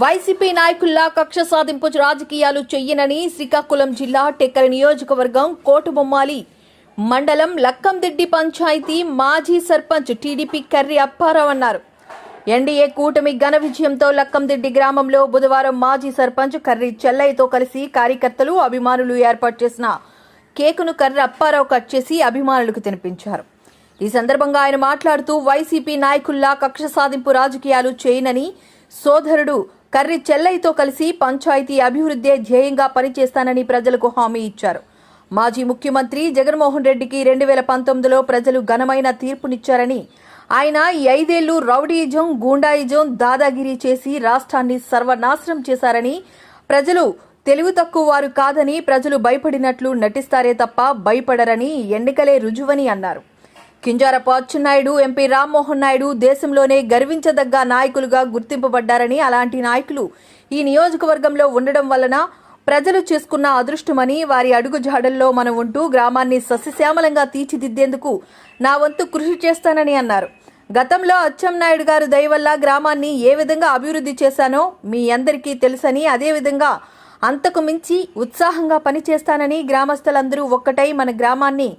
YCP నాయకుల్లా కక్ష సాధింపు రాజకీయాలు చెయ్యనని శ్రీకాకుళం జిల్లా టెక్కల నియోజకవర్గం కోటుబొమ్మాలి మండలం లక్కందిడ్డి పంచాయతీ మాజీ సర్పంచ్ టీడీపీ కర్రి అప్పారావు అన్నారు. ఎన్డీఏ కూటమి ఘన విజయంతో లక్కందిడ్డి గ్రామంలో బుధవారం మాజీ సర్పంచ్ కర్రి చెల్లయ్యతో కలిసి కార్యకర్తలు అభిమానులు ఏర్పాటు చేసిన కేకును కర్రి అప్పారావు కట్ చేసి అభిమానులకు తినిపించారు. ఈ సందర్భంగా ఆయన మాట్లాడుతూ వైసీపీ నాయకుల్లా కక్ష సాధింపు రాజకీయాలు చేయనని సోదరుడు కర్రి చెల్లయ్యతో కలిసి పంచాయతీ అభివృద్ధే ధ్యేయంగా పనిచేస్తానని ప్రజలకు హామీ ఇచ్చారు. మాజీ ముఖ్యమంత్రి జగన్మోహన్ రెడ్డికి రెండు వేల పంతొమ్మిదిలో ప్రజలు ఘనమైన తీర్పునిచ్చారని ఆయన ఈ ఐదేళ్ళు రౌడీయిజం గూండాయిజం దాదాగిరి చేసి రాష్ట్రాన్ని సర్వనాశనం చేశారని ప్రజలు తెలివి తక్కువ వారు కాదని ప్రజలు భయపడినట్లు నటిస్తారే తప్ప భయపడరని ఎన్నికలే రుజువని అన్నారు. కింజారపు అచ్చెన్నాయుడు ఎంపీ రామ్మోహన్ నాయుడు దేశంలోనే గర్వించదగ్గ నాయకులుగా గుర్తింపబడ్డారని అలాంటి నాయకులు ఈ నియోజకవర్గంలో ఉండడం వలన ప్రజలు చేసుకున్న అదృష్టమని వారి అడుగుజాడల్లో మనం ఉంటూ గ్రామాన్ని సస్యశ్యామలంగా తీర్చిదిద్దేందుకు నా వంతు కృషి చేస్తానని అన్నారు. గతంలో అచ్చెన్నాయుడు గారు దయ వల్ల గ్రామాన్ని ఏ విధంగా అభివృద్ధి చేశానో మీ అందరికీ తెలుసని అదేవిధంగా అంతకు మించి ఉత్సాహంగా పనిచేస్తానని గ్రామస్తులందరూ ఒక్కటై మన గ్రామాన్ని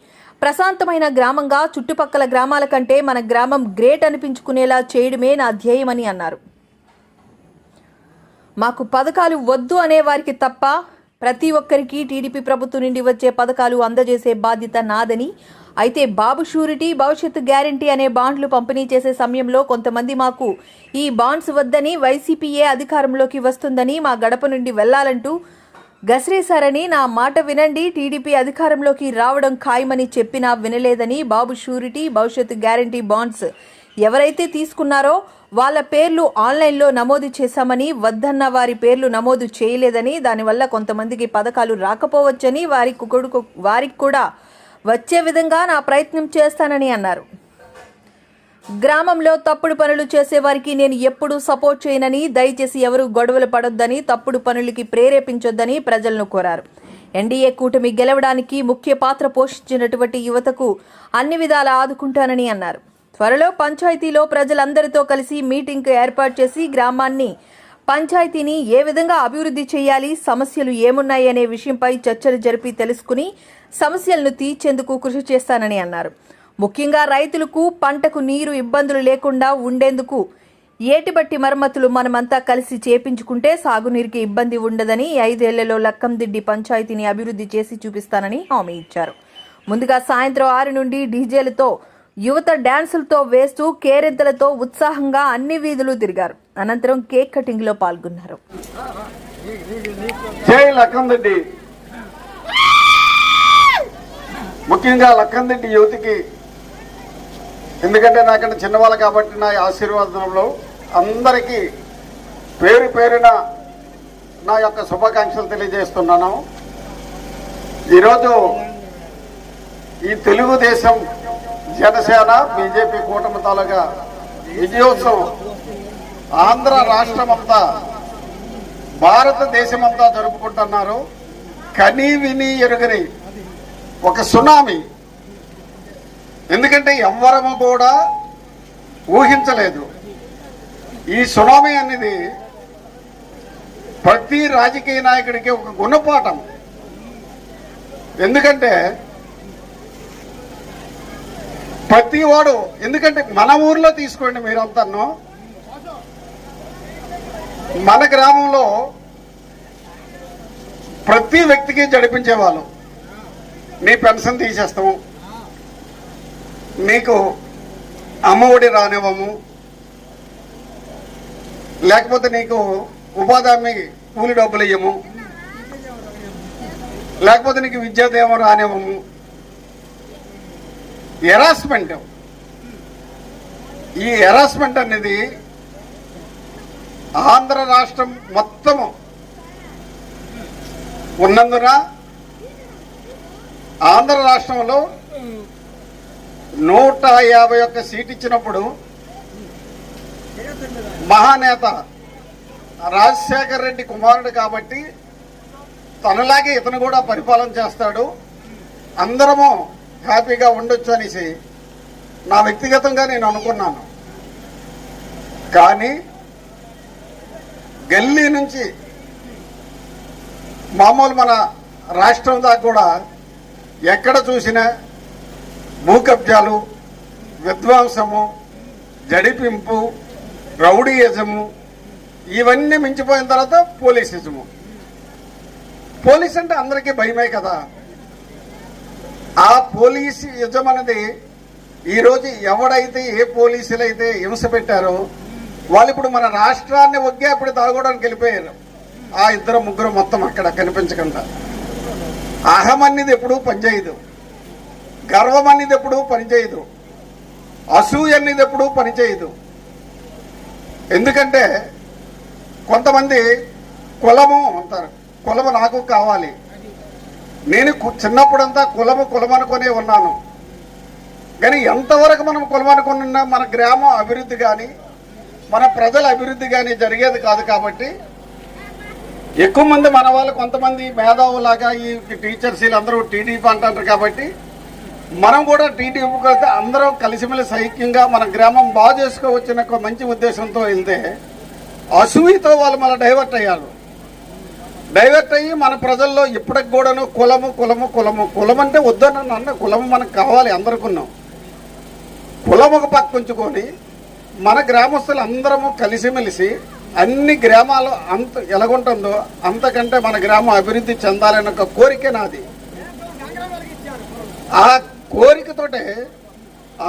ప్రశాంతమైన గ్రామంగా చుట్టుపక్కల గ్రామాల కంటే మన గ్రామం గ్రేట్ అనిపించుకునేలా చేయడమే నా ధ్యేయమని అన్నారు. మాకు పథకాలు వద్దు అనే వారికి తప్ప ప్రతి ఒక్కరికి టీడీపీ ప్రభుత్వం నుండి వచ్చే పథకాలు అందజేసే బాధ్యత నాదని అయితే బాబు షూరిటీ భవిష్యత్తు గ్యారంటీ అనే బాండ్లు పంపిణీ చేసే సమయంలో కొంతమంది మాకు ఈ బాండ్స్ వద్దని వైసీపీఏ అధికారంలోకి వస్తుందని మా గడప నుండి వెళ్ళాలంటూ గసిరేశారని నా మాట వినండి. టీడీపీ అధికారంలోకి రావడం ఖాయమని చెప్పినా వినలేదని బాబు షూరిటీ భవిష్యత్తు గ్యారంటీ బాండ్స్ ఎవరైతే తీసుకున్నారో వాళ్ళ పేర్లు ఆన్లైన్లో నమోదు చేశామని వద్దన్న వారి పేర్లు నమోదు చేయలేదని దానివల్ల కొంతమందికి పథకాలు రాకపోవచ్చని వారి కొడుకు వారికి కూడా వచ్చే విధంగా నా ప్రయత్నం చేస్తానని అన్నారు. గ్రామంలో తప్పుడు పనులు చేసేవారికి నేను ఎప్పుడూ సపోర్ట్ చేయనని దయచేసి ఎవరు గొడవలు పడొద్దని తప్పుడు పనులకి ప్రేరేపించొద్దని ప్రజలను కోరారు. ఎన్డీఏ కూటమి గెలవడానికి ముఖ్య పాత్ర పోషించినటువంటి యువతకు అన్ని విధాలా ఆదుకుంటానని అన్నారు. త్వరలో పంచాయతీలో ప్రజలందరితో కలిసి మీటింగ్ ఏర్పాటు చేసి గ్రామాన్ని పంచాయతీని ఏ విధంగా అభివృద్ధి చేయాలి సమస్యలు ఏమున్నాయి అనే విషయంపై చర్చలు జరిపి తెలుసుకుని సమస్యలను తీర్చేందుకు కృషి చేస్తానని అన్నారు. ముఖ్యంగా రైతులకు పంటకు నీరు ఇబ్బందులు లేకుండా ఉండేందుకు ఏటిబట్టి మరమ్మతులు మనమంతా కలిసి చేపించుకుంటే సాగునీరుకి ఇబ్బంది ఉండదని ఐదేళ్ళలో లక్కందిడ్డి పంచాయతీని అభివృద్ధి చేసి చూపిస్తానని హామీ ఇచ్చారు. ముందుగా సాయంత్రం ఆరు నుండి డీజేలతో యువత డాన్సులతో వేస్తూ కేరింతలతో ఉత్సాహంగా అన్ని వీధులు తిరిగారు. అనంతరం కేక్ కటింగ్లో పాల్గొన్నారు ముఖ్యంగా లక్కందిడ్డి యువతికి ఎందుకంటే నాకంటే చిన్నవాళ్ళు కాబట్టి నా ఆశీర్వాదంలో అందరికీ పేరు పేరున నా యొక్క శుభాకాంక్షలు తెలియజేస్తున్నాను. ఈరోజు ఈ తెలుగుదేశం జనసేన బీజేపీ కూటమి తాలూకా విజయోత్సవం ఆంధ్ర రాష్ట్రం అంతా భారతదేశమంతా జరుపుకుంటున్నారు. కనీ విని ఎరుగని ఒక సునామీ ఎందుకంటే ఎవ్వరము కూడా ఊహించలేదు. ఈ సునామీ అనేది ప్రతి రాజకీయ నాయకుడికి ఒక గుణపాఠం. ఎందుకంటే ప్రతి వాడు ఎందుకంటే మన ఊర్లో తీసుకోండి మీరంతాను మన గ్రామంలో ప్రతి వ్యక్తికి జడిపించేవాళ్ళు. నీ పెన్షన్ తీసేస్తాము. నీకు అమ్మఒడి రానివ్వము. లేకపోతే నీకు ఉపాధి హామీ కూలి డబ్బులు ఇయ్యము. లేకపోతే నీకు విద్యాదేవం రానివ్వము. ఎరాస్మెంట్ ఈ ఎరాస్మెంట్ అనేది ఆంధ్ర రాష్ట్రం మొత్తము ఉన్నందున ఆంధ్ర రాష్ట్రంలో నూట యాభై ఒక్క సీట్ ఇచ్చినప్పుడు మహానేత రాజశేఖర్ రెడ్డి కుమారుడు కాబట్టి తనలాగే ఇతను కూడా పరిపాలన చేస్తాడు. అందరము హ్యాపీగా ఉండొచ్చు అనేసి నా వ్యక్తిగతంగా నేను అనుకున్నాను. కానీ గల్లీ నుంచి మామూలు మన రాష్ట్రం దాకా కూడా ఎక్కడ చూసినా భూకబ్జాలు విధ్వంసము జడిపింపు రౌడీయజము ఇవన్నీ మించిపోయిన తర్వాత పోలీసిజము. పోలీస్ అంటే అందరికీ భయమే కదా. ఆ పోలీసు యజం అనేది ఈరోజు ఎవడైతే ఏ పోలీసులు అయితే హింస పెట్టారో వాళ్ళు ఇప్పుడు మన రాష్ట్రాన్ని ఒగ్గేప్పుడు తాగోడానికి వెళ్ళిపోయారు. ఆ ఇద్దరు ముగ్గురు మొత్తం అక్కడ కనిపించకుండా. అహం అనేది ఎప్పుడూ పనిచేయదు. గర్వం అనేది ఎప్పుడు పనిచేయదు. అసూయ అనేది ఎప్పుడు పనిచేయదు. ఎందుకంటే కొంతమంది కులము అంటారు. కులము నాకు కావాలి. నేను కు- చిన్నప్పుడంతా కులము కులం అనుకునే ఉన్నాను. కానీ ఎంతవరకు మనం కులం ఉన్నా మన గ్రామం అభివృద్ధి కానీ మన ప్రజల అభివృద్ధి కానీ జరిగేది కాదు కాబట్టి ఎక్కువ మంది మన వాళ్ళు కొంతమంది మేధావులాగా ఈ టీచర్స్ వీళ్ళందరూ టీడీపీ అంటారు కాబట్టి మనం కూడా టీడీపీ కలిస్తే అందరం కలిసిమెలిసి ఐక్యంగా మన గ్రామం బాగు చేసుకోవచ్చిన ఒక మంచి ఉద్దేశంతో వెళ్తే అసూయతో వాళ్ళు మళ్ళీ డైవర్ట్ అయ్యారు. డైవర్ట్ అయ్యి మన ప్రజల్లో ఇప్పటికి కూడాను కులము కులము కులము కులం అంటే వద్దన్న అన్న కులము మనకు కావాలి అందరికున్నాం. కులం ఒక పక్క ఉంచుకొని మన గ్రామస్తులు అందరము కలిసిమెలిసి అన్ని గ్రామాలు అంత ఎలాగుంటుందో అంతకంటే మన గ్రామం అభివృద్ధి చెందాలనే ఒక కోరిక నాది. ఆ కోరికతోటే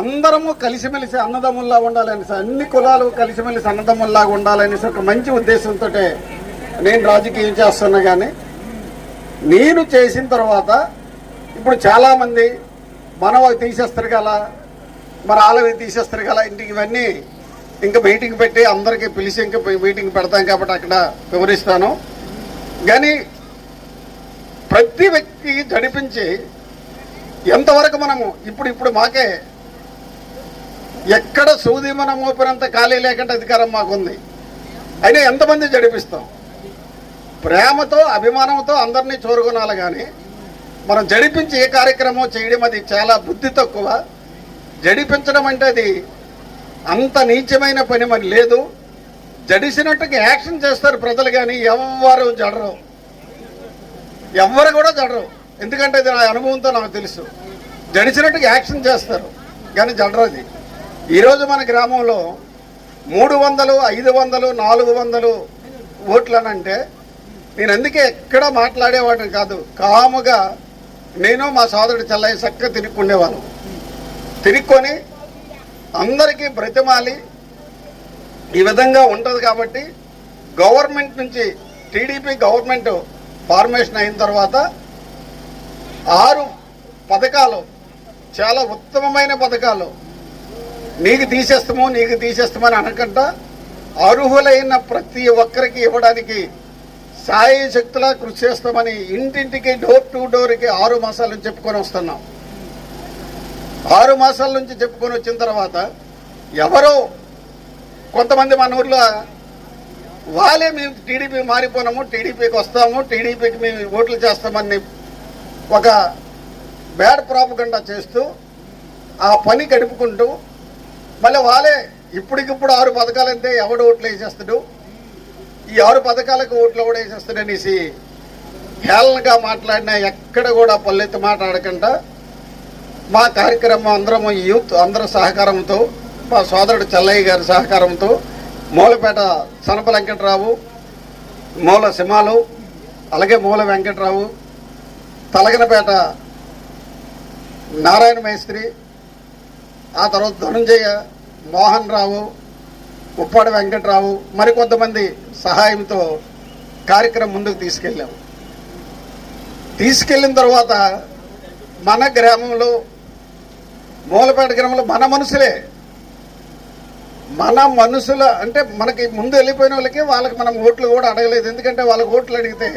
అందరము కలిసిమెలిసి అన్నదమ్ముల్లా ఉండాలనేసి అన్ని కులాలు కలిసిమెలిసి అన్నదమ్ముల్లాగా ఉండాలనేసి ఒక మంచి ఉద్దేశంతో నేను రాజకీయం చేస్తున్నా కానీ నేను చేసిన తర్వాత ఇప్పుడు చాలామంది మనవి తీసేస్తారు కదా మన ఆలవి తీసేస్తారు కదా ఇంటికి ఇవన్నీ ఇంకా మీటింగ్ పెట్టి అందరికీ పిలిచి ఇంకా మీటింగ్ పెడతాం కాబట్టి అక్కడ వివరిస్తాను. కానీ ప్రతి వ్యక్తి జడిపించి ఎంతవరకు మనము ఇప్పుడు ఇప్పుడు మాకే ఎక్కడ సూది మనం మోపినంత ఖాళీ లేకుండా అధికారం మాకుంది. అయినా ఎంతమంది జడిపిస్తాం? ప్రేమతో అభిమానంతో అందరినీ చూరుకునాలి కానీ మనం జడిపించి ఏ కార్యక్రమం చేయడం అది చాలా బుద్ధి తక్కువ. జడిపించడం అంటే అది అంత నీచమైన పని మరి లేదు. జడిసినట్టుగా యాక్షన్ చేస్తారు ప్రజలు కానీ ఎవ్వరు జడరు? ఎవ్వరు కూడా జడరు. ఎందుకంటే ఇది నా అనుభవంతో నాకు తెలుసు. జడిచినట్టుగా యాక్షన్ చేస్తారు. కానీ జడరు ఈరోజు మన గ్రామంలో మూడు వందలు ఐదు వందలు నాలుగు వందలు ఓట్లనంటే నేను అందుకే ఎక్కడ మాట్లాడేవాడిని కాదు. కాముగా నేను మా సోదరుడు చెల్లయ్య చక్కగా తిరుక్కుండేవాళ్ళం తినుక్కొని అందరికీ బ్రతిమాలి. ఈ విధంగా ఉంటుంది కాబట్టి గవర్నమెంట్ నుంచి టీడీపీ గవర్నమెంట్ ఫార్మేషన్ అయిన తర్వాత ఆరు పథకాలు చాలా ఉత్తమమైన పథకాలు. నీకు తీసేస్తాము నీకు తీసేస్తామని అనకుండా అర్హులైన ప్రతి ఒక్కరికి ఇవ్వడానికి సాయి శక్తులా కృషి చేస్తామని ఇంటింటికి డోర్ టు డోర్కి ఆరు మాసాల నుంచి చెప్పుకొని వస్తున్నాం. ఆరు మాసాల నుంచి చెప్పుకొని వచ్చిన తర్వాత ఎవరో కొంతమంది మన ఊర్లో వాళ్ళే మేము టీడీపీ మారిపోయినాము టీడీపీకి వస్తాము టీడీపీకి మేము ఓట్లు చేస్తామని ఒక బ్యాడ్ ప్రాపగండా చేస్తూ ఆ పని గడుపుకుంటూ మళ్ళీ వాళ్ళే ఇప్పటికిప్పుడు ఆరు పథకాలు అంతే ఎవడు ఓట్లు వేసేస్తాడు? ఈ ఆరు పథకాలకు ఓట్లు ఎవడు వేసేస్తాడు అనేసి హేళనగా మాట్లాడినా ఎక్కడ కూడా పల్లెత్తి మాట్లాడకుండా మా కార్యక్రమం అందరం యూత్ అందరి సహకారంతో మా సోదరుడు చెల్లయ్య గారి సహకారంతో మూలపేట సనప వెంకటరావు మూల సింహాలు అలాగే మూల వెంకటరావు తలగనపేట నారాయణ మేస్త్రి ఆ తర్వాత ధనుంజయ మోహన్ రావు ఉప్పాడి వెంకట్రావు మరికొంతమంది సహాయంతో కార్యక్రమం ముందుకు తీసుకెళ్ళాము తీసుకెళ్ళిన తర్వాత మన గ్రామంలో మూలపేట గ్రామంలో మన మనుషులే. మన మనుషుల అంటే మనకి ముందు వెళ్ళిపోయిన వాళ్ళకి వాళ్ళకి మనం ఓట్లు కూడా అడగలేదు. ఎందుకంటే వాళ్ళకి ఓట్లు అడిగితే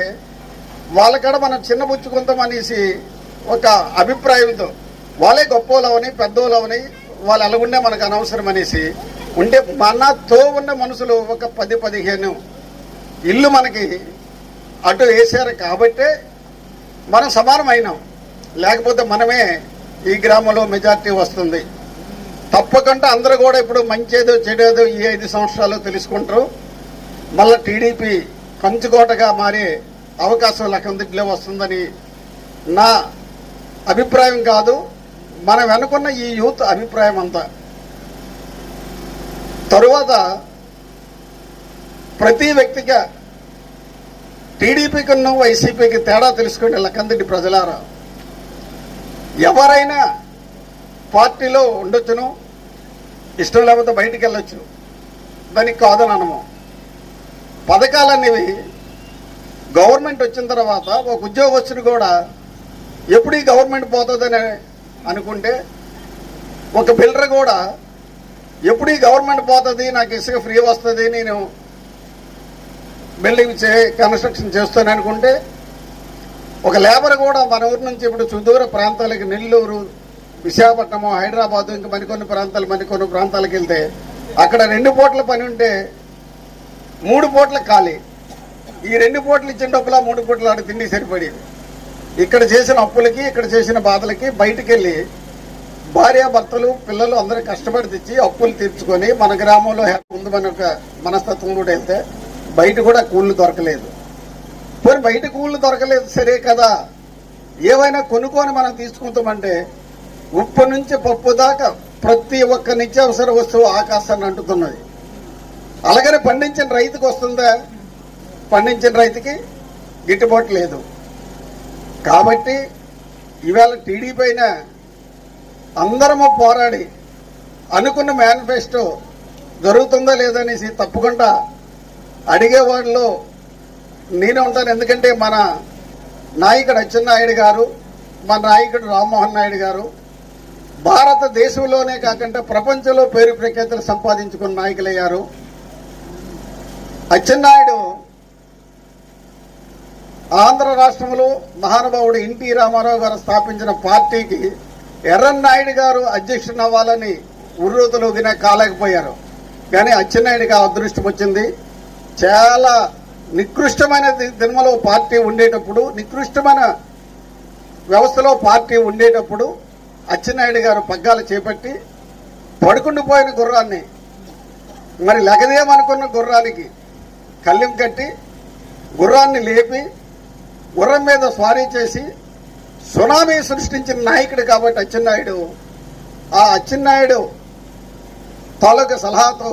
వాళ్ళకాడ మనం చిన్నబుచ్చుకుంటాం అనేసి ఒక అభిప్రాయంతో వాళ్ళే గొప్పలవని పెద్దోళ్ళవని వాళ్ళు అలాగుండే మనకు అనవసరం అనేసి ఉంటే మనతో ఉన్న మనుషులు ఒక పది పదిహేను ఇల్లు మనకి అటు వేసారు కాబట్టే మనం సమానమైనాం లేకపోతే మనమే ఈ గ్రామంలో మెజార్టీ వస్తుంది. తప్పకుండా అందరూ కూడా ఇప్పుడు మంచేదో చెడేదో ఈ ఐదు సంవత్సరాలు తెలుసుకుంటారు. మళ్ళీ టీడీపీ కంచుకోటగా మారే అవకాశం లెక్కందిట్లో వస్తుందని నా అభిప్రాయం కాదు. మనం వెనుకున్న ఈ యూత్ అభిప్రాయం అంతా. తరువాత ప్రతి వ్యక్తిగా టీడీపీకి వైసీపీకి తేడా తెలుసుకునే లెక్కందింటి ప్రజలారా. ఎవరైనా పార్టీలో ఉండొచ్చును ఇష్టం లేకపోతే బయటికి వెళ్ళొచ్చు దానికి కాదని పథకాలు పథకాలనేవి గవర్నమెంట్ వచ్చిన తర్వాత ఒక ఉద్యోగస్తుడు కూడా ఎప్పుడు ఈ గవర్నమెంట్ పోతుందని అనుకుంటే ఒక బిల్డర్ కూడా ఎప్పుడు ఈ గవర్నమెంట్ పోతుంది నాకు ఇసుక ఫ్రీ వస్తుంది నేను బిల్డింగ్ చే కన్స్ట్రక్షన్ చేస్తాను అనుకుంటే ఒక లేబర్ కూడా మన ఊరు నుంచి ఇప్పుడు సుదూర ప్రాంతాలకి నెల్లూరు విశాఖపట్నము హైదరాబాదు ఇంకా మరికొన్ని ప్రాంతాలు మరికొన్ని ప్రాంతాలకు వెళ్తే అక్కడ రెండు పూట్ల పని ఉంటే మూడు పూట్ల ఖాళీ. ఈ రెండు పూటలు ఇచ్చిన డబ్బుల మూడు పూటలు ఆడ తిండి సరిపడేది. ఇక్కడ చేసిన అప్పులకి ఇక్కడ చేసిన బాధలకి బయటికి వెళ్ళి భార్యాభర్తలు పిల్లలు అందరూ కష్టపడి తెచ్చి అప్పులు తీర్చుకొని మన గ్రామంలో ఉందని ఒక మనస్తత్వం కూడా వెళ్తే బయట కూడా కూళ్ళు దొరకలేదు. పోనీ బయట కూళ్ళు దొరకలేదు సరే కదా. ఏవైనా కొనుక్కొని మనం తీసుకుంటామంటే ఉప్పు నుంచి పప్పు దాకా ప్రతి ఒక్క నిత్యావసర వస్తువు ఆకాశాన్ని అంటుతున్నది అలాగనే పండించిన రైతుకు వస్తుందా? పండించిన రైతుకి గిట్టుబాటు లేదు. కాబట్టి ఇవాళ టీడీపీ పైన అందరము పోరాడి అనుకున్న మేనిఫెస్టో జరుగుతుందా లేదనేసి తప్పకుండా అడిగే వాళ్ళు నేనే ఉంటాను. ఎందుకంటే మన నాయకుడు అచ్చెన్నాయుడు గారు మన నాయకుడు రామ్మోహన్ నాయుడు గారు భారతదేశంలోనే కాకుండా ప్రపంచంలో పేరు ప్రఖ్యాతులు సంపాదించుకున్న నాయకులయ్యారు. అచ్చెన్నాయుడు ఆంధ్ర రాష్ట్రంలో మహానుభావుడు ఎన్టీ రామారావు గారు స్థాపించిన పార్టీకి ఎర్రన్నాయుడు గారు అధ్యక్షుడు అవ్వాలని ఉర్రూతలోగిన కాలేకపోయారు. కానీ అచ్చెన్నాయుడికి ఆ అదృష్టం వచ్చింది. చాలా నికృష్టమైన దినమలో పార్టీ ఉండేటప్పుడు నికృష్టమైన వ్యవస్థలో పార్టీ ఉండేటప్పుడు అచ్చెన్నాయుడు గారు పగ్గాలు చేపట్టి పడుకుండిపోయిన గుర్రాన్ని మరి లగదేమనుకున్న గుర్రానికి కళ్ళెం కట్టి గుర్రాన్ని లేపి గుర్రం మీద స్వారీ చేసి సునామీ సృష్టించిన నాయకుడు కాబట్టి అచ్చెన్నాయుడు. ఆ అచ్చెన్నాయుడు తాలూకా సలహాతో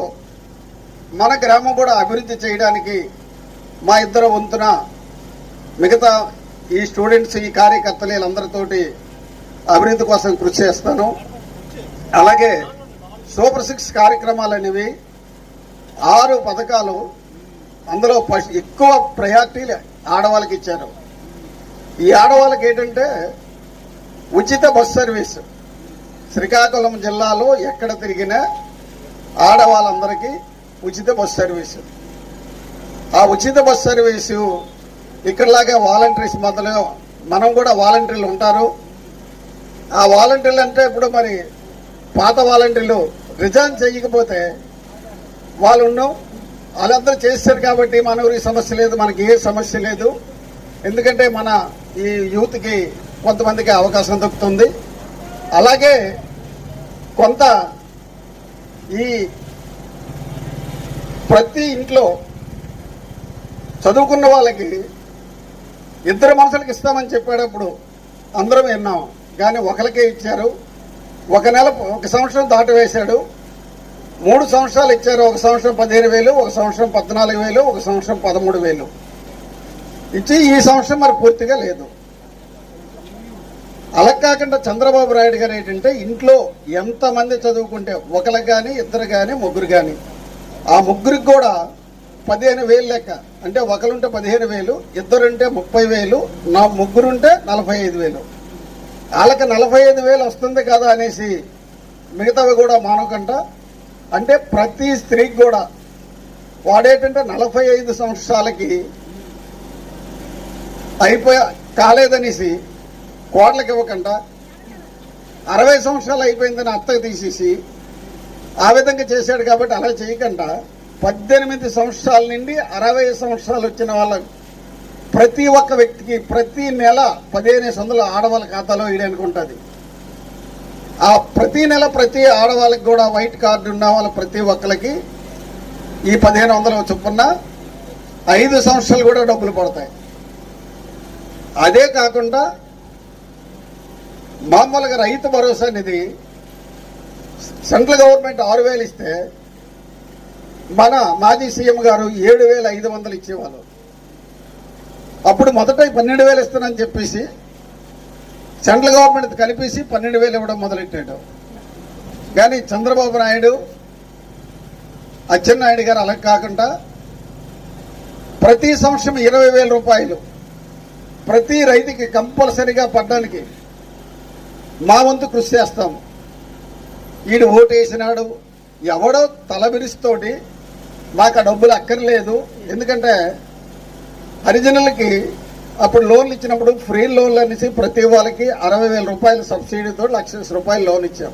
మన గ్రామం కూడా అభివృద్ధి చేయడానికి మా ఇద్దరు వంతున మిగతా ఈ స్టూడెంట్స్ ఈ కార్యకర్తలు వీళ్ళందరితోటి అభివృద్ధి కోసం కృషి చేస్తాను. అలాగే సూపర్ సిక్స్ కార్యక్రమాలు అనేవి ఆరు పథకాలు అందులో ఎక్కువ ప్రయారిటీలు ఆడవాళ్ళకి ఇచ్చారు. ఈ ఆడవాళ్ళకి ఏంటంటే ఉచిత బస్ సర్వీస్. శ్రీకాకుళం జిల్లాలో ఎక్కడ తిరిగినా ఆడవాళ్ళందరికీ ఉచిత బస్ సర్వీసు. ఆ ఉచిత బస్ సర్వీసు ఇక్కడలాగే వాలంటీర్స్ మొదలు మనం కూడా వాలంటీర్లు ఉంటారు. ఆ వాలంటీర్లు అంటే ఇప్పుడు మరి పాత వాలంటీర్లు రిజైన్ చేయకపోతే వాళ్ళు ఉన్నాం వాళ్ళందరూ చేస్తారు కాబట్టి మన ఊరికి సమస్య లేదు మనకి ఏ సమస్య లేదు. ఎందుకంటే మన ఈ యూత్కి కొంతమందికి అవకాశం దొరుకుతుంది అలాగే కొంత ఈ ప్రతి ఇంట్లో చదువుకున్న వాళ్ళకి ఇద్దరు మనుషులకి ఇస్తామని చెప్పేటప్పుడు అందరం విన్నాం. కానీ ఒకరికే ఇచ్చారు. ఒక నెల ఒక సంవత్సరం దాటి వేశాడు. మూడు సంవత్సరాలు ఇచ్చారు. ఒక సంవత్సరం పదిహేను వేలు ఒక సంవత్సరం పద్నాలుగు వేలు ఒక సంవత్సరం పదమూడు వేలు. ఇచ్చి ఈ సంవత్సరం మరి పూర్తిగా లేదు. అలా కాకుండా చంద్రబాబు నాయుడు గారు ఏంటంటే ఇంట్లో ఎంతమంది చదువుకుంటే ఒకరికి కానీ ఇద్దరు కానీ ముగ్గురు కానీ ఆ ముగ్గురికి కూడా పదిహేను వేలు లెక్క. అంటే ఒకరుంటే పదిహేను వేలు ఇద్దరుంటే ముప్పై వేలు నా ముగ్గురుంటే నలభై ఐదు వేలు. వాళ్ళకి నలభై ఐదు వేలు వస్తుంది కదా అనేసి మిగతావి కూడా మానవకంట. అంటే ప్రతి స్త్రీకి కూడా వాడేటంటే నలభై ఐదు సంవత్సరాలకి అయిపోయా కాలేదనేసి కోట్లకి ఇవ్వకుండా అరవై సంవత్సరాలు అయిపోయిందని అత్తకు తీసేసి ఆ విధంగా చేశాడు కాబట్టి అలా చేయకుండా పద్దెనిమిది సంవత్సరాల నుండి అరవై సంవత్సరాలు వచ్చిన వాళ్ళ ప్రతి ఒక్క వ్యక్తికి ప్రతి నెల పదిహేను వందల ఆడవాళ్ళ ఖాతాలో వేయడానికి ఉంటుంది ఆ ప్రతి నెల ప్రతి ఆడవాళ్ళకి కూడా వైట్ కార్డు ఉన్న వాళ్ళ ప్రతి ఒక్కరికి ఈ పదిహేను వందల చొప్పున ఐదు సంవత్సరాలు కూడా డబ్బులు పడతాయి. అదే కాకుండా మామూలుగా రైతు భరోసా నిధి సెంట్రల్ గవర్నమెంట్ ఆరు వేలు ఇస్తే మన మాజీ సీఎం గారు ఏడు వేల ఐదు వందలు ఇచ్చేవాళ్ళు. అప్పుడు మొదట పన్నెండు వేలు ఇస్తానని చెప్పేసి సెంట్రల్ గవర్నమెంట్ కలిపేసి పన్నెండు వేలు ఇవ్వడం మొదలెట్టాడు. కానీ చంద్రబాబు నాయుడు అచ్చెన్నాయుడు గారు అలా కాకుండా ప్రతి సంవత్సరం ఇరవై వేల రూపాయలు ప్రతి రైతుకి కంపల్సరిగా పడ్డానికి మా వంతు కృషి చేస్తాము ఈడు ఓటు వేసినాడు ఎవడో తలబిరిస్తోటి మాకు ఆ డబ్బులు అక్కర్లేదు. ఎందుకంటే హరిజనులకి అప్పుడు లోన్లు ఇచ్చినప్పుడు ఫ్రీ లోన్లు అనేసి ప్రతి వాళ్ళకి అరవై వేల రూపాయల సబ్సిడీతో లక్ష రూపాయలు లోన్ ఇచ్చాం.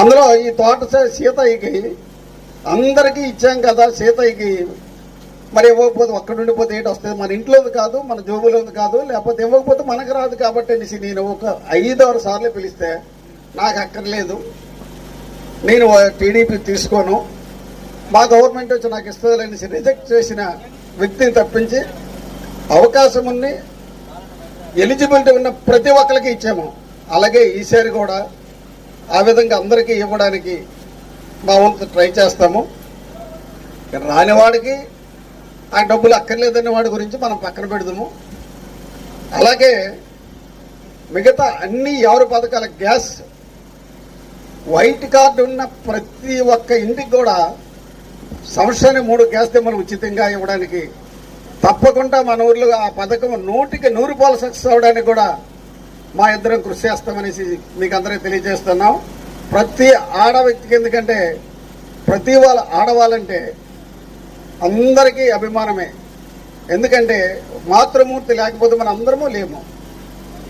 అందులో ఈ తోట సీతయ్యకి అందరికీ ఇచ్చాం కదా సీతయ్యకి మరి ఇవ్వకపోతే అక్కడ ఉండిపోతే ఏంటి వస్తుంది? మన ఇంట్లోది కాదు మన జోబులోది కాదు లేకపోతే ఇవ్వకపోతే మనకు రాదు కాబట్టి అనేసి నేను ఒక ఐదు ఆరు సార్లు పిలిస్తే నాకు అక్కర్లేదు. నేను టీడీపీ తీసుకోను. మా గవర్నమెంట్ వచ్చి నాకు ఇస్తుంది అనేసి రిజెక్ట్ చేసిన వ్యక్తిని తప్పించి అవకాశం ఉంది. ఎలిజిబిలిటీ ఉన్న ప్రతి ఒక్కరికి ఇచ్చాము. అలాగే ఈసారి కూడా ఆ విధంగా అందరికీ ఇవ్వడానికి మా వంతు ట్రై చేస్తాము. రాని వాడికి ఆ డబ్బులు అక్కర్లేదనే వాడి గురించి మనం పక్కన పెడదాము. అలాగే మిగతా అన్ని ఎవరి పథకాల గ్యాస్ వైట్ కార్డు ఉన్న ప్రతి ఒక్క ఇంటికి కూడా సంవత్సరానికి మూడు గ్యాస్ దిమ్మలు ఉచితంగా ఇవ్వడానికి తప్పకుండా మన ఊర్లో ఆ పథకం నూటికి నూరు పాలు సక్సెస్ అవ్వడానికి కూడా మా ఇద్దరం కృషి చేస్తామనేసి మీకు అందరికీ తెలియజేస్తున్నాం. ప్రతి ఆడ వ్యక్తికి ఎందుకంటే ప్రతి వాళ్ళ ఆడవాళ్ళంటే అందరికీ అభిమానమే. ఎందుకంటే మాతృమూర్తి లేకపోతే మన అందరము లేము.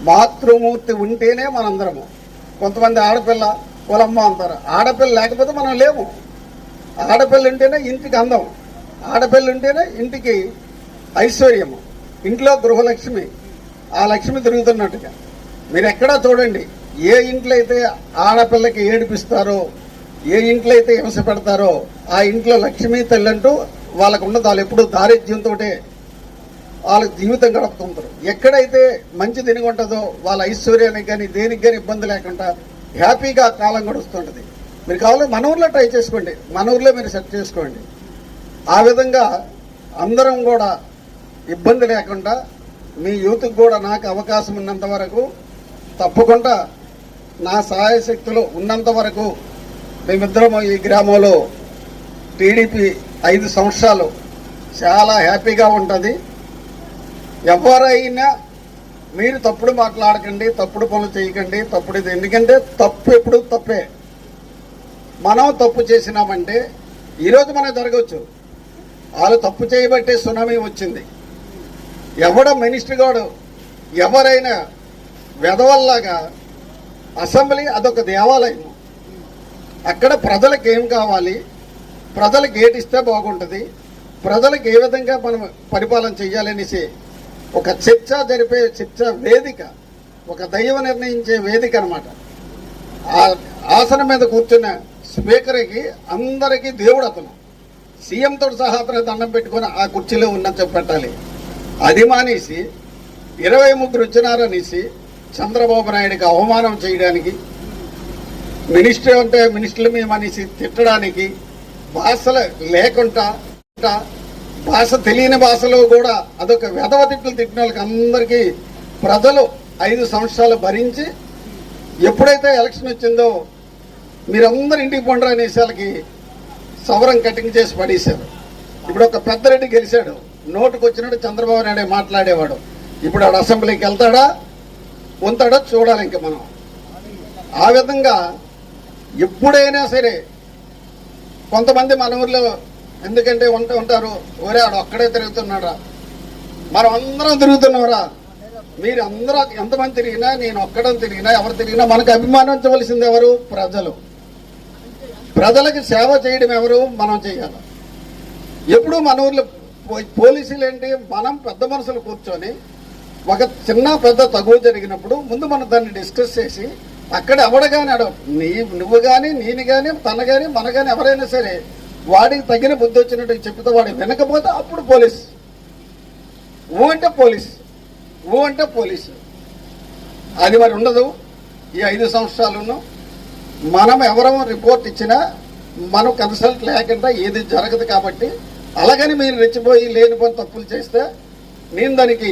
మాతృమూర్తి ఉంటేనే మనందరము. కొంతమంది ఆడపిల్ల కులమ్మ అంటారు. ఆడపిల్ల లేకపోతే మనం లేము. ఆడపిల్ల ఉంటేనే ఇంటికి అందం ఆడపిల్ల ఉంటేనే ఇంటికి ఐశ్వర్యము. ఇంట్లో గృహలక్ష్మి. ఆ లక్ష్మి తిరుగుతున్నట్టుగా. మీరు ఎక్కడా చూడండి ఏ ఇంట్లో అయితే ఆడపిల్లకి ఏడిపిస్తారో ఏ ఇంట్లో అయితే హింస పెడతారో ఆ ఇంట్లో లక్ష్మీ తల్లి అంటూ వాళ్ళకు ఉన్నది వాళ్ళు ఎప్పుడు దారిద్ర్యంతో వాళ్ళకి జీవితం గడుపుతుంటారు ఎక్కడైతే మంచి తినిగి ఉంటుందో వాళ్ళ ఐశ్వర్యానికి కానీ దేనికి కానీ ఇబ్బంది లేకుండా హ్యాపీగా కాలం గడుస్తుంటుంది మీరు కావాలి మన ఊర్లో ట్రై చేసుకోండి. మన ఊర్లో మీరు సెట్ చేసుకోండి. ఆ విధంగా అందరం కూడా ఇబ్బంది లేకుండా మీ యూత్కి కూడా నాకు అవకాశం ఉన్నంత వరకు తప్పకుండా నా సహాయ శక్తులు ఉన్నంత వరకు మేమిద్దరం ఈ గ్రామంలో టీడీపీ ఐదు సంవత్సరాలు చాలా హ్యాపీగా ఉంటుంది. ఎవరైనా మీరు తప్పుడు మాట్లాడకండి తప్పుడు పనులు చేయకండి తప్పుడు ఇది ఎందుకంటే తప్పు ఎప్పుడు తప్పే. మనం తప్పు చేసినామంటే ఈరోజు మనకు జరగవచ్చు. వాళ్ళు తప్పు చేయబట్టే సునామీ వచ్చింది. ఎవడ మినిస్టర్ గాడు ఎవరైనా వెదవల్లాగా అసెంబ్లీ అదొక దేవాలయం. అక్కడ ప్రజలకు ఏం కావాలి? ప్రజలకు ఏటిస్తే బాగుంటుంది ప్రజలకు ఏ విధంగా మనం పరిపాలన చేయాలనేసి ఒక చర్చ జరిపే చర్చ వేదిక ఒక దైవ నిర్ణయించే వేదిక అనమాట ఆ ఆసనం మీద కూర్చున్న స్పీకర్కి అందరికీ దేవుడు అతను. సీఎంతో సహా అతను దండం పెట్టుకొని ఆ కుర్చీలో ఉన్నట్టు పెట్టాలి అది మానేసి ఇరవై ముగ్గురు వచ్చినారనేసి చంద్రబాబు నాయుడికి అవమానం చేయడానికి మినిస్టర్ అంటే మినిస్టర్లు మేము అనేసి తిట్టడానికి భాషల లేకుండా భాష తెలియని భాషలో కూడా అదొక వెధవ తిట్లు తిట్టిన వాళ్ళకి అందరికీ ప్రజలు ఐదు సంవత్సరాలు భరించి ఎప్పుడైతే ఎలక్షన్ వచ్చిందో మీరందరూ ఇంటికి పండరు అనేసి సవరం కటింగ్ చేసి పడేశారు. ఇప్పుడు ఒక పెద్దరెడ్డి గెలిచాడు. నోటుకు వచ్చినట్టు చంద్రబాబు నాయుడు మాట్లాడేవాడు. ఇప్పుడు ఆడు అసెంబ్లీకి వెళ్తాడా? ఉంటాడో? చూడాలి ఇంక మనం. ఆ విధంగా ఎప్పుడైనా సరే కొంతమంది మన ఊర్లో ఎందుకంటే ఉంటూ ఉంటారు ఒరే ఆడు ఒక్కడే తిరుగుతున్నాడా మనం అందరం తిరుగుతున్నారా మీరు అందరూ ఎంతమంది తిరిగినా నేను ఒక్కడం తిరిగినా ఎవరు తిరిగినా మనకు అభిమానించవలసింది ఎవరు? ప్రజలు. ప్రజలకు సేవ చేయడం ఎవరు? మనం చేయాలి. ఎప్పుడు మన ఊర్లో పోలీసులు ఏంటి మనం పెద్ద మనుషులు కూర్చొని ఒక చిన్న పెద్ద తగువ జరిగినప్పుడు ముందు మనం దాన్ని డిస్కస్ చేసి అక్కడ ఎవడ కానీ అడవు నీ నువ్వు కానీ నేను కానీ తన కానీ మన కానీ ఎవరైనా సరే వాడికి తగిన బుద్ధి వచ్చినట్టు చెప్తే వాడు వినకపోతే అప్పుడు పోలీస్. ఊ అంటే పోలీస్. ఊ అంటే పోలీస్. అది మరి ఉండదు. ఈ ఐదు సంవత్సరాలను మనం ఎవరో రిపోర్ట్ ఇచ్చినా మనం కన్సల్ట్ లేకుండా ఏది జరగదు కాబట్టి అలాగని మీరు రెచ్చిపోయి లేనిపోని తప్పులు చేస్తే నేను దానికి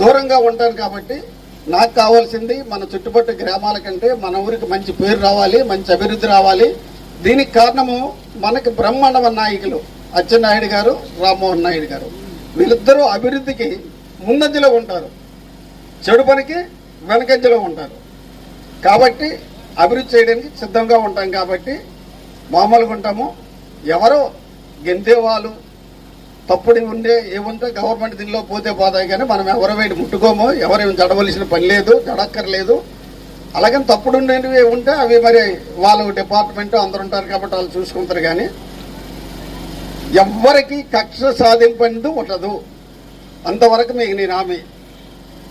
దూరంగా ఉంటాను కాబట్టి నాకు కావాల్సింది మన చుట్టుపక్కల గ్రామాల కంటే మన ఊరికి మంచి పేరు రావాలి మంచి అభివృద్ధి రావాలి. దీనికి కారణము మనకి బ్రహ్మాండవ నాయకులు అచ్చెన్నాయుడు గారు రామ్మోహన్ నాయుడు గారు. వీళ్ళిద్దరూ అభివృద్ధికి ముందంజలో ఉంటారు. చెడు పనికి వెనకంజలో ఉంటారు. కాబట్టి అభివృద్ధి చేయడానికి సిద్ధంగా ఉంటాం కాబట్టి మామూలుగా ఉంటాము. ఎవరో గెంతే వాళ్ళు తప్పుడు ఉండే ఏముంటే గవర్నమెంట్ దీనిలో పోతే పోతాయి కానీ మనం ఎవరు ముట్టుకోము ఎవరేం జడవలసిన పని లేదు జడక్కర్లేదు. అలాగని తప్పుడు ఉండేవి ఉంటే అవి మరి వాళ్ళ డిపార్ట్మెంట్ అందరు ఉంటారు కాబట్టి వాళ్ళు చూసుకుంటారు కానీ ఎవ్వరికి కక్ష సాధింపండు ఉండదు. అంతవరకు మీకు నేను హామీ.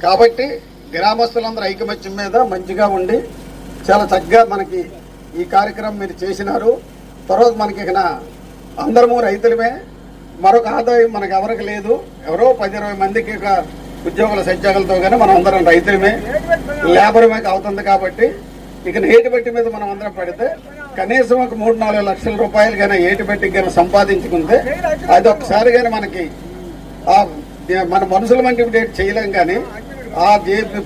కాబట్టి గ్రామస్తులందరూ ఐకమత్యం మీద మంచిగా ఉండి చాలా చక్కగా మనకి ఈ కార్యక్రమం మీరు చేసినారు. తర్వాత మనకి ఇక అందరము రైతులమే. మరొక ఆదాయం మనకు ఎవరికి లేదు. ఎవరో పది ఇరవై మందికి ఉద్యోగుల సత్యాలతో కానీ మనం అందరం రైతులమే. లేబరమే అవుతుంది కాబట్టి ఇక ఏటి బట్టి మీద మనం అందరం పడితే కనీసం ఒక మూడు నాలుగు లక్షల రూపాయలు కానీ ఏటి పెట్టి కానీ సంపాదించుకుంటే అది ఒకసారి కానీ మనకి మన మనుషుల మంటిమిటేట్ చేయలేం కానీ ఆ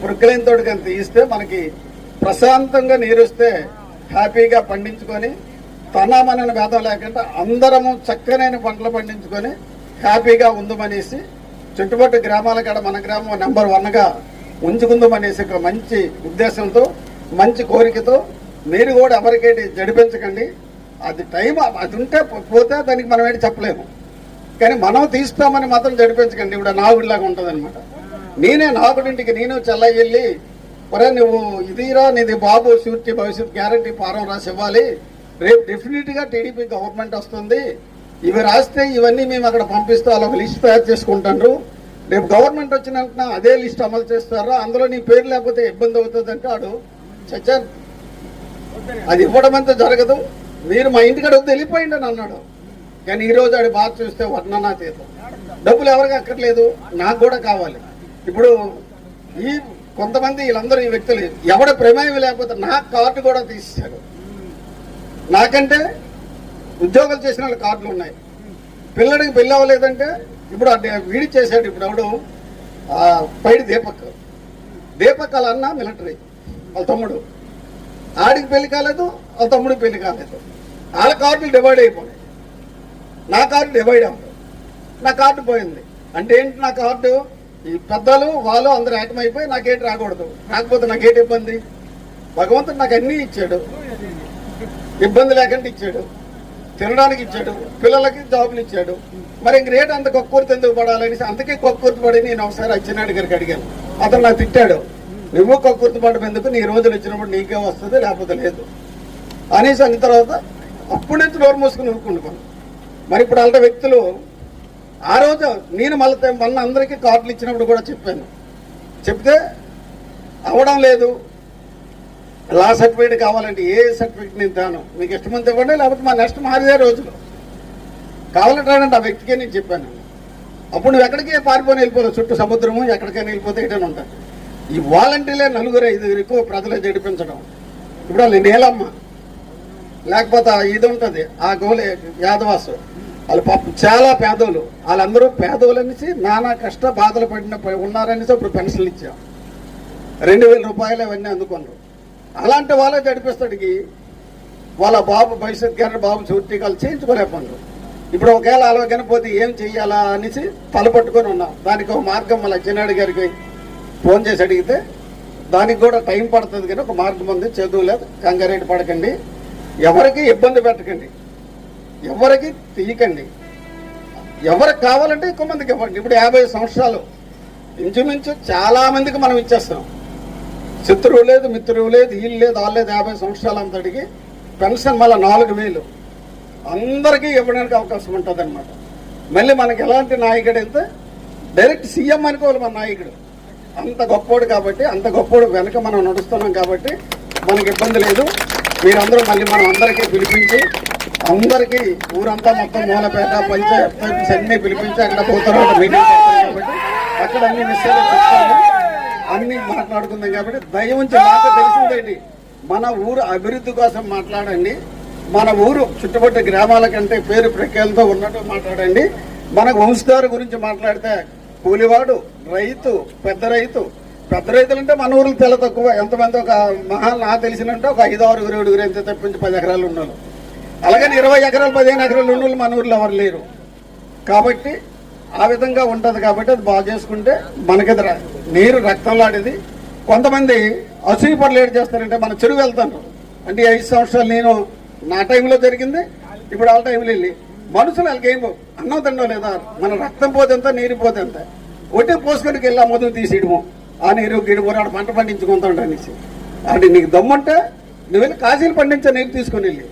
పురుక్కలైన తోటి కానీ తీస్తే మనకి ప్రశాంతంగా నీరు వస్తే హ్యాపీగా పండించుకొని తనామనని భేదం లేకుండా అందరము చక్కనైన పంటలు పండించుకొని హ్యాపీగా ఉందమనేసి చుట్టుపక్కల గ్రామాల కాడ మన గ్రామం నెంబర్ వన్గా ఉంచుకుందామనేసి ఒక మంచి ఉద్దేశంతో మంచి కోరికతో మీరు కూడా ఎవరికైతే జడిపించకండి. అది టైం అది ఉంటే పోతే దానికి మనం ఏంటి చెప్పలేము. కానీ మనం తీస్తామని మాత్రం జడిపించకండి. ఇప్పుడు నాగుడిలాగా ఉంటుంది అనమాట నేనే నాగుడింటికి నేను చెల్లయ్య వెళ్ళి ఒరే నువ్వు ఇదిరా నీది బాబు షూరిటీ భవిష్యత్ గ్యారంటీ ఫారం రాసి ఇవ్వాలి. రేపు డెఫినెట్గా టీడీపీ గవర్నమెంట్ వస్తుంది. ఇవి రాస్తే ఇవన్నీ మేము అక్కడ పంపిస్తూ అలా ఒక లిస్ట్ తయారు చేసుకుంటారు. రేపు గవర్నమెంట్ వచ్చిన వెంటనే అదే లిస్ట్ అమలు చేస్తారు? అందులో నీ పేరు లేకపోతే ఇబ్బంది అవుతుంది అంటాడు. ఆడు చచ్చారు అది ఇవ్వడం అంతా జరగదు. మీరు మా ఇంటికాడ వద్దు అని అన్నాడు. కానీ ఈరోజు ఆడి బాధ చూస్తే వర్ణనాతీతం డబ్బులు ఎవరికి అక్కర్లేదు నాకు కూడా కావాలి. ఇప్పుడు ఈ కొంతమంది వీళ్ళందరూ ఈ వ్యక్తులు ఎవడ ప్రమేయం లేకపోతే నా కార్డు కూడా తీసేశారు నాకంటే ఉద్యోగాలు చేసిన వాళ్ళ కార్డులు ఉన్నాయి. పిల్లడికి పెళ్ళి అవ్వలేదంటే ఇప్పుడు వీడి చేశాడు ఇప్పుడు ఎవడు? పైడి దీపక్. దీపక్ వాళ్ళ అన్న మిలిటరీ వాళ్ళ తమ్ముడు. ఆడికి పెళ్ళి కాలేదు వాళ్ళ తమ్ముడికి పెళ్ళి కాలేదు. వాళ్ళ కార్డులు డివైడ్ అయిపోయాయి నా కార్డు డివైడ్ అవ్వదు నా కార్డు పోయింది. అంటే ఏంటి నా కార్డు? ఈ పెద్దలు వాళ్ళు అందరు ఏకమైపోయి నాకేంటి రాకూడదు. రాకపోతే నాకేంటి ఇబ్బంది? భగవంతుడు నాకు అన్నీ ఇచ్చాడు. ఇబ్బంది లేకుండా ఇచ్చాడు. తినడానికి ఇచ్చాడు. పిల్లలకి జాబులు ఇచ్చాడు. మరి ఇంక రేటు అంత కొక్కుర్తి ఎందుకు పడాలనేసి అందుకే కొక్కుర్తి పడి నేను ఒకసారి అచ్చినాడు గారికి అడిగాను. అతను నాకు తిట్టాడు. నువ్వు కొక్కుర్తి పడడం ఎందుకు? నీ రోజులు వచ్చినప్పుడు నీకే వస్తుంది లేకపోతే లేదు. అనేసి అన్న తర్వాత అప్పటి నుంచి నోరు మూసుకుని ఊరుకుంటున్నాను మరి ఇప్పుడు అలాంటి వ్యక్తులు ఆ రోజు నేను మళ్ళీ మొన్న అందరికీ కార్డులు ఇచ్చినప్పుడు కూడా చెప్పాను. చెప్తే అవడం లేదు. లా సర్టిఫికేట్ కావాలంటే ఏ సర్టిఫికేట్ నేను తాను? మీకు ఇష్టమంతా ఇవ్వండి లేకపోతే మా నెక్స్ట్ మారిదే రోజులు. కావాలంటే ఆ వ్యక్తికే నేను చెప్పాను. అప్పుడు నువ్వు ఎక్కడికి పారిపోయి వెళ్ళిపోతావు చుట్టూ సముద్రము ఎక్కడికైనా వెళ్ళిపోతే ఎటైనా ఉంటాను ఈ వాలంటీర్లే నలుగురు ఐదుగురు ఎక్కువ ప్రజలు జడిపించడం. ఇప్పుడు వాళ్ళు నేలమ్మ. లేకపోతే ఇది ఉంటుంది ఆ గోలే యాదవాసు. వాళ్ళు పాపం చాలా పేదోళ్ళు. వాళ్ళందరూ పేదోళ్ళు అనేసి నానా కష్ట బాధలు పడిన ఉన్నారనేసి ఇప్పుడు పెన్షన్లు ఇచ్చాం. రెండు వేల రూపాయలు అవన్నీ అందుకున్నారు. అలాంటి వాళ్ళే నడిపిస్తాడికి వాళ్ళ బాబు భవిష్యత్ గారిని బాబు చూర్తీకాలు చేయించుకోలే పనులు. ఇప్పుడు ఒకవేళ అలాగని పోతే ఏం చెయ్యాలా అనేసి తలపట్టుకొని ఉన్నాం. దానికి ఒక మార్గం మళ్ళీ చిన్నాడు గారికి ఫోన్ చేసి అడిగితే దానికి కూడా టైం పడుతుంది కానీ ఒక మార్గం ఉంది. చదువు లేదు. కంగారేటి పడకండి. ఎవరికి ఇబ్బంది పెట్టకండి. ఎవరికి తీయకండి. ఎవరికి కావాలంటే ఎక్కువ మందికి ఇవ్వండి. ఇప్పుడు యాభై సంవత్సరాలు. ఇంచుమించు చాలామందికి మనం ఇచ్చేస్తాం శత్రువు లేదు మిత్రువు లేదు వీళ్ళు లేదు వాళ్ళు లేదు యాభై సంవత్సరాలు అంతటికి పెన్షన్ మళ్ళీ నాలుగు వేలు. అందరికీ ఇవ్వడానికి అవకాశం ఉంటుంది అనమాట మళ్ళీ మనకి ఎలాంటి నాయకుడు అయితే డైరెక్ట్ సీఎం అనుకోవాలి మన నాయకుడు. అంత గొప్పోడు కాబట్టి అంత గొప్పోడు వెనక మనం నడుస్తున్నాం కాబట్టి మనకి ఇబ్బంది లేదు. మీరందరూ మళ్ళీ మనం అందరికీ పిలిపించి అందరికీ ఊరంతా మొత్తం మూలపేట పంచాయత్ అన్ని పిలిపించి అక్కడ పోతారు మీటింగ్ కాబట్టి అక్కడ అన్ని విషయాలు చెప్తాము. అన్ని మాట్లాడుకుందాం కాబట్టి దయ ఉంచి నాకు తెలిసిందేంటి? మన ఊరు అభివృద్ధి కోసం మాట్లాడండి. మన ఊరు చుట్టుపక్కల గ్రామాల కంటే పేరు ప్రఖ్యాలతో ఉన్నట్టు మాట్లాడండి. మనకు వంశధారు గురించి మాట్లాడితే కూలివాడు రైతు పెద్ద రైతు. పెద్ద రైతులు అంటే మన ఊరు తెల తక్కువ. ఎంతమంది ఒక మహా నా తెలిసినంటే ఒక ఐదు ఆరుగురు ఏడుగురు ఎంత తప్పించి పది ఎకరాలు ఉన్నారు. అలాగని ఇరవై ఎకరాలు పదిహేను ఎకరాలు ఉన్న మన ఊర్లో ఎవరు లేరు. కాబట్టి ఆ విధంగా ఉంటుంది కాబట్టి అది బాగు చేసుకుంటే మనకి నీరు రక్తంలాడేది కొంతమంది అసూయ పనులు ఏడు చేస్తారంటే మన చెరువు వెళ్తాను అంటే ఐదు సంవత్సరాలు నేను నా టైంలో జరిగింది ఇప్పుడు వాళ్ళ టైంలో వెళ్ళి. మనుషులు వాళ్ళకి ఏం అన్నం తినడం లేదా? మన రక్తం పోతేంత నీరు పోతే ఎంత? ఒట్టి పోసుకొని వెళ్ళి ఆ మొదలు తీసేయడము. ఆ నీరు గిడుము ఆడ పంట పండించుకుంటాడు అనేసి. అంటే నీకు దమ్ముంటే నువ్వు వెళ్ళి కాశీలు పండించే నీరు తీసుకొని వెళ్ళి.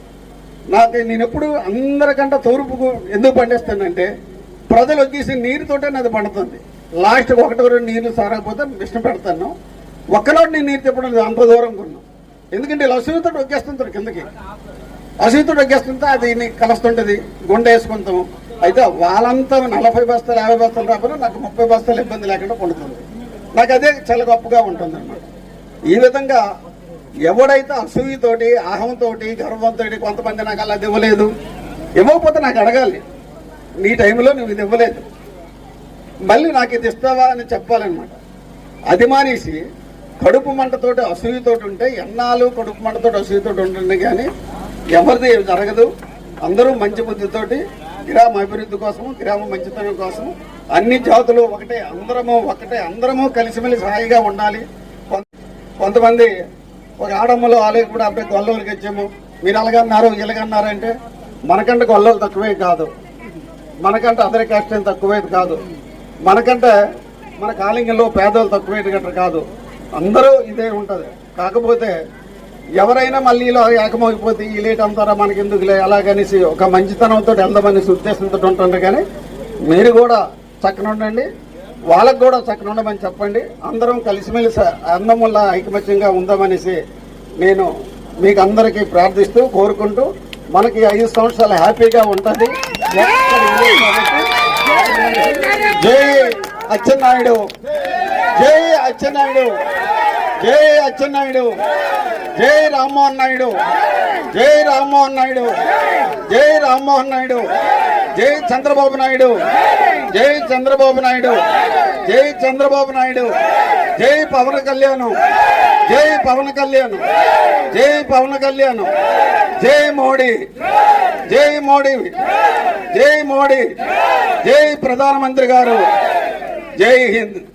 నాకు నేను ఎప్పుడు అందరికంటే తూర్పుకు ఎందుకు పండిస్తానంటే ప్రజలు వచ్చేసి నీరుతోటే నది పండుతుంది. లాస్ట్ ఒకటో రెండు నీళ్ళు సారకపోతే మిషన్ పెడతాను. ఒక్కరోజు నేను నీరు తెప్పడం లేదు, అంత దూరం కొన్నాం. ఎందుకంటే ఇలా అసూయతో ఒగ్గేస్తుంటారు కిందకి. అసూయతో ఒగ్గేస్తుంటే అది కలుస్తుంటుంది కలుస్తుంటది గుండె వేసుకుంటాం. అయితే వాళ్ళంతా నలభై బస్తాలు యాభై బస్తాలు రాకపోతే నాకు ముప్పై బస్తాలు ఇబ్బంది లేకుండా పండుతుంది. నాకు అదే చాలా గొప్పగా ఉంటుంది ఈ విధంగా ఎవడైతే అసూయతోటి అహంతోటి గర్వంతో కొంతమంది నాకు అలా ఇవ్వలేదు ఇవ్వకపోతే నాకు అడగాలి. నీ టైంలో నువ్వు ఇది ఇవ్వలేదు. మళ్ళీ నాకు ఇది ఇస్తావా అని చెప్పాలన్నమాట. అది మానేసి కడుపు మంటతోటి అసూయతోటి ఉంటే ఎన్నాళ్ళు కడుపు మంటతోటి అసూయతోటి ఉంటుంది కానీ ఎవరిది జరగదు. అందరూ మంచి బుద్ధితోటి గ్రామ అభివృద్ధి కోసం గ్రామ మంచితనం కోసం అన్ని జాతులు ఒకటే అందరము ఒకటే అందరము కలిసిమెలిసి హాయిగా ఉండాలి. కొంతమంది ఒక ఆడమ్మలో ఆలయ కూడా అబ్బాయి గొల్లవులకి వచ్చాము. మీరు అలాగన్నారు ఇలాగన్నారు అంటే మనకంటే గొల్లలు తక్కువే కాదు. మనకంటే అందరి కష్టం తక్కువేది కాదు. మనకంటే మన కాలింగంలో పేదలు తక్కువేది గట్ర కాదు. అందరూ ఇదే ఉంటుంది. కాకపోతే ఎవరైనా మళ్ళీ ఇలా ఏకమైపోతే ఈ లేట్ అంతారా మనకి ఎందుకులే అలాగనేసి ఒక మంచితనంతో వెళ్దామనేసి ఉద్దేశంతో ఉంటుండే కానీ మీరు కూడా చక్కన ఉండండి వాళ్ళకు కూడా చక్కన ఉండమని చెప్పండి. అందరం కలిసిమెలిసి అందముల ఐకమత్యంగా ఉందామనేసి నేను మీకు అందరికీ ప్రార్థిస్తూ కోరుకుంటూ మనకి ఐదు సంవత్సరాలు హ్యాపీగా ఉంటుంది. జై అచ్చెన్నాయుడు. జై అచ్చెన్నాయుడు. జై అచ్చెన్నాయుడు. జై రామ్మోహన్ నాయుడు. జై రామ్మోహన్ నాయుడు. జై రామ్మోహన్ నాయుడు. జై చంద్రబాబు నాయుడు. జై చంద్రబాబు నాయుడు. జై చంద్రబాబు నాయుడు. జై పవన్ కళ్యాణ్. జై పవన్ కళ్యాణ్. జై పవన్ కళ్యాణ్. జై మోడీ. జై మోడీ. జై మోడీ. జై ప్రధానమంత్రి గారు. జై హింద్.